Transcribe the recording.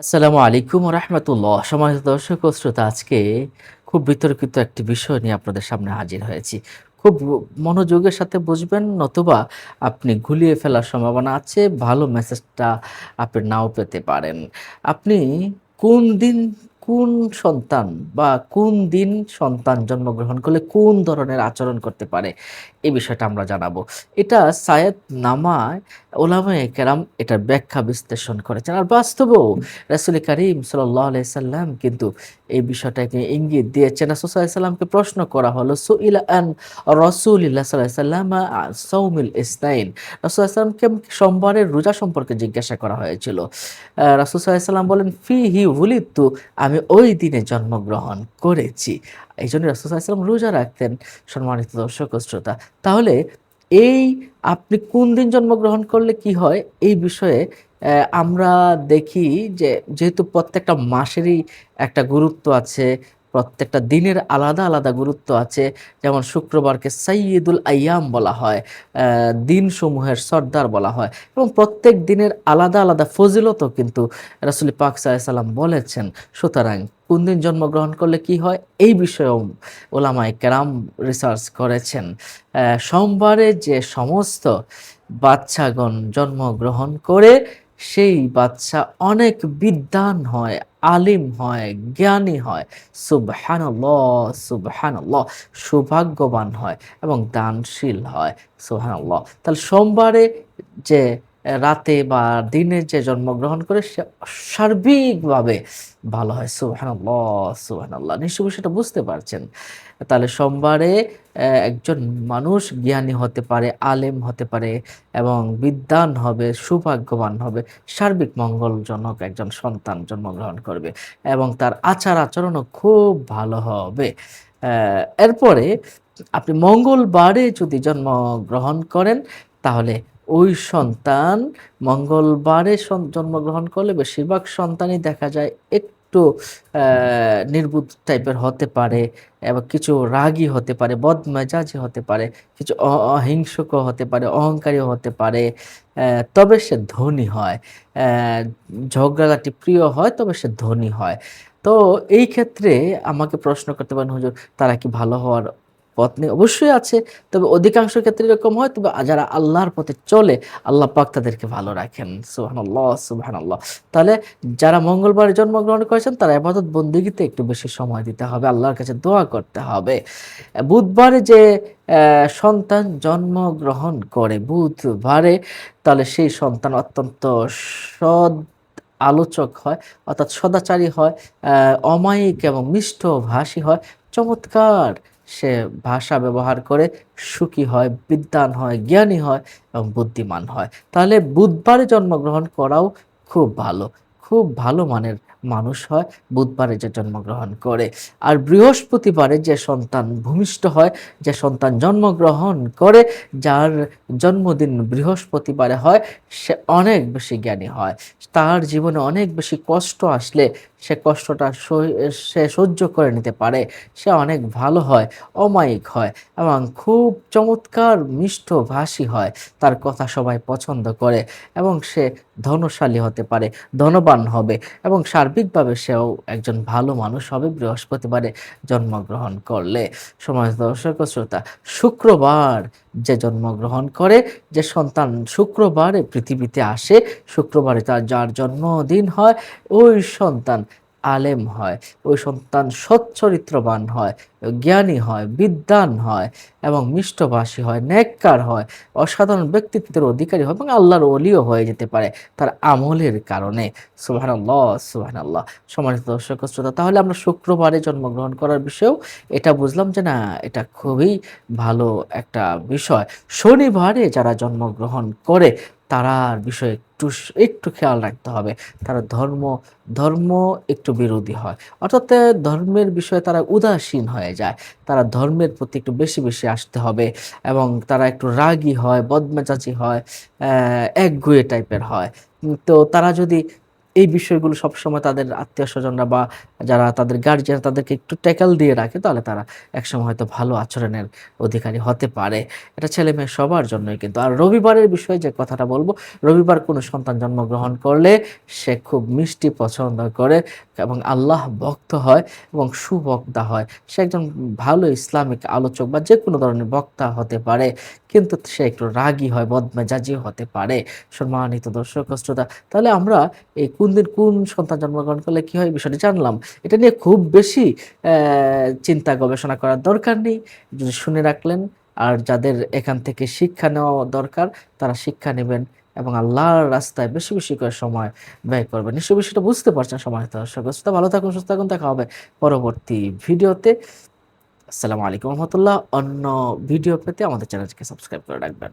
আসসালামু আলাইকুম রহমতুল্লাহ সমাজ দর্শক ও শ্রোতা, আজকে খুব বিতর্কিত একটি বিষয় নিয়ে আপনাদের সামনে হাজির হয়েছি। খুব মনোযোগের সাথে বুঝবেন, নতুবা আপনি গুলিয়ে ফেলার সম্ভাবনা আছে, ভালো মেসেজটা আপনি নাও পেতে পারেন। আপনি কোন দিন কোন সন্তান বা কোন দিন সন্তান জন্মগ্রহণ করলে কোন ধরনের আচরণ করতে পারে? এই বিষয়টা আমরা জানাব। এটা সায়েদ নামায় ওলামায়ে কেরাম এটার ব্যাখ্যা বিশ্লেষণ করেছেন। আর বাস্তবেও রাসুল করিম সাল্লাহ সাল্লাম কিন্তু এই বিষয়টাকে ইঙ্গিত দিয়েছেন। রাসুল সাল্লামকে প্রশ্ন করা হলো, সুইল আন রসুল্লাহ সাল্লাহ সাল্লাম সৌমিল ইসনাইন? রাসুল সাল্লামকে সোমবারের রোজা সম্পর্কে জিজ্ঞাসা করা হয়েছিল। রাসুল সাল্লাম বলেন ফি হি হুলিতু আমি ওই দিনে জন্মগ্রহণ করেছি। এই জন্য রসুলাম রোজা রাখতেন সম্মানিত দর্শক শ্রোতা। তাহলে এই আপনি কোন দিন জন্মগ্রহণ করলে কি হয়? এই বিষয়ে আমরা দেখি যে যেহেতু প্রত্যেকটা মাসেরই একটা গুরুত্ব আছে প্রত্যেকটা দিনের আলাদা আলাদা গুরুত্ব আছে। যেমন শুক্রবারকে সাইয়দুল আইয়াম বলা হয় দিনসমূহের সর্দার বলা হয় এবং প্রত্যেক দিনের আলাদা আলাদা ফজিলতও কিন্তু রাসুল পাক সাল্লাম বলেছেন। সুতরাং কোন দিন জন্মগ্রহণ করলে কি হয়? এই বিষয়েও ওলামাই কেরাম রিসার্চ করেছেন। সোমবারে যে সমস্ত বাচ্চাগণ জন্মগ্রহণ করে, সেই বাচ্চা অনেক বিদ্বান হয়। আলিম হয়, জ্ঞানী হয়। সুবহানাল্লাহ সুবহানাল্লাহ। সৌভাগ্যবান হয় এবং দানশীল হয়। সুবহানাল্লাহ। তাহলে সোমবারে যে রাতে বা দিনে যে জন্মগ্রহণ করে সে সার্বিকভাবে ভালো হয়। সুবহানাল্লাহ সুবহানাল্লাহ। নিশ্চয়ই সেটা বুঝতে পারছেন। তাহলে সোমবারে একজন মানুষ জ্ঞানী হতে পারে, আলেম হতে পারে এবং বিদ্বান হবে, সৌভাগ্যবান হবে, সার্বিক মঙ্গলজনক একজন সন্তান জন্মগ্রহণ করবে এবং তার আচার আচরণও খুব ভালো হবে। এরপরে আপনি মঙ্গলবারে যদি জন্মগ্রহণ করেন, তাহলে ওই সন্তান মঙ্গলবারে জন্মগ্রহণ করলে বেশিরভাগ সন্তানই দেখা যায় একটু নির্বুধ টাইপের হতে পারে এবং কিছু রাগী হতে পারে বদমেজাজি হতে পারে কিছু অহিংসক হতে পারে অহংকারীও হতে পারে তবে সে ধনী হয় আহ, ঝগড়াঝাটি প্রিয় হয় তবে সে ধনী হয়। তো এই ক্ষেত্রে আমাকে প্রশ্ন করতে পারেন হুজুর তারা কি ভালো হওয়ার পথ নেই অবশ্যই আছে। তবে অধিকাংশ ক্ষেত্রে এরকম হয়, তবে যারা আল্লাহর পথে চলে, আল্লাহ পাক তাদেরকে ভালো রাখেন। সুবহানাল্লাহ সুবহানাল্লাহ। তাহলে যারা মঙ্গলবার জন্মগ্রহণ করেছেন, তারা এবাদত বন্দিগিতে একটু বেশি সময় দিতে হবে। আল্লাহর কাছে দোয়া করতে হবে। বুধবারে যে সন্তান জন্মগ্রহণ করে বুধবারে, তাহলে সেই সন্তান অত্যন্ত সৎ আলোচক হয়, অর্থাৎ সদাচারী হয় অমায়িক এবং মিষ্ট ভাষী হয়। চমৎকার! সে ভাষা ব্যবহার করে সুখী হয়, বিদ্বান হয়, জ্ঞানী হয় এবং বুদ্ধিমান হয়। তাহলে বুধবারে জন্মগ্রহণ করাও খুব ভালো। খুব ভালো মানের মানুষ হয় বুধবারে যে জন্মগ্রহণ করে। আর বৃহস্পতিবারে যে সন্তান ভূমিষ্ঠ হয়, যে সন্তান জন্মগ্রহণ করে, যার জন্মদিন বৃহস্পতিবারে হয়, সে অনেক বেশি জ্ঞানী হয়। তার জীবনে অনেক বেশি কষ্ট আসলে সে কষ্টটা সে সহ্য করে নিতে পারে। সে অনেক ভালো হয়, অমায়িক হয় এবং খুব চমৎকার মিষ্ট ভাষী হয়। তার কথা সবাই পছন্দ করে এবং সে ধনশালী হতে পারে, ধনবান হবে এবং সার্বিকভাবে সেও একজন ভালো মানুষ হবে বৃহস্পতিবারে জন্মগ্রহণ করলে। সমাজ দর্শক শ্রোতা, শুক্রবার যে জন্মগ্রহণ করে, যে সন্তান শুক্রবারে পৃথিবীতে আসে, শুক্রবারে তার যার জন্মদিন হয়, ওই সন্তান আলেম হয়, ওই সন্তান সচ্চরিত্রবান হয়, জ্ঞানী হয়, বিদ্বান হয় এবং মিষ্টভাষী হয় নেককার হয়, অসাধারণ ব্যক্তিত্বের অধিকারী হয় এবং আল্লাহর অলিও হয়ে যেতে পারে তার আমলের কারণে। সুবাহান আল্লাহ সুবাহান আল্লাহ সমানিত দর্শক শ্রোতা, তাহলে আমরা শুক্রবারে জন্মগ্রহণ করার বিষয়েও এটা বুঝলাম যে না, এটা খুবই ভালো একটা বিষয়। শনিবারে যারা জন্মগ্রহণ করে তারার বিষয়ে একটু একটু খেয়াল রাখতে হবে। তারা ধর্ম ধর্ম একটু বিরোধী হয়। অর্থাৎ ধর্মের বিষয়ে তারা উদাসীন হয়ে যায়। তারা ধর্মের প্রতি একটু বেশি বেশি আসতে হবে এবং তারা একটু রাগী হয়, বদমেজাজি হয় একগুয়ে টাইপের হয়। তো তারা যদি এই বিষয়গুলো সবসময় তাদের আত্মীয় স্বজনরা বা যারা তাদের গার্জিয়ান তাদেরকে একটু ট্যাকেল দিয়ে রাখে, তাহলে তারা একসময় হয়তো ভালো আচরণের অধিকারী হতে পারে। এটা ছেলে মেয়ে সবার জন্যই কিন্তু। আর রবিবারের বিষয়ে যে কথাটা বলব, রবিবার কোনো সন্তান জন্মগ্রহণ করলে সে খুব মিষ্টি পছন্দ করে। এবং আল্লাহ ভক্ত হয় এবং সুবক্তা হয়। সে একজন ভালো ইসলামিক আলোচক বা যে কোনো ধরনের বক্তা হতে পারে, কিন্তু সে একটু রাগী হয়, বদমেজাজি হতে পারে। সম্মানিত দর্শক শ্রোতা, তাহলে আমরা এই কোন দিন কোন সন্তান জন্মগ্রহণ করলে কি হয় বিষয়টি জানলাম। এটা নিয়ে খুব বেশি চিন্তা গবেষণা করার দরকার নেই। যদি শুনে রাখলেন, আর যাদের এখান থেকে শিক্ষা নেওয়া দরকার, তারা শিক্ষা নেবেন। এবং আল্লাহর রাস্তায় বেশি বেশি করে সময় ব্যয় করবেন। নিশ্চয়ই বিষয়টা বুঝতে পারছেন সময় দর্শক সুস্থ ভালো থাকুন, সুস্থ থাকুন, দেখা হবে পরবর্তী ভিডিওতে। আসসালামু আলাইকুম রহমতুল্লাহ। অন্য ভিডিও পেতে আমাদের চ্যানেলকে সাবস্ক্রাইব করে রাখবেন।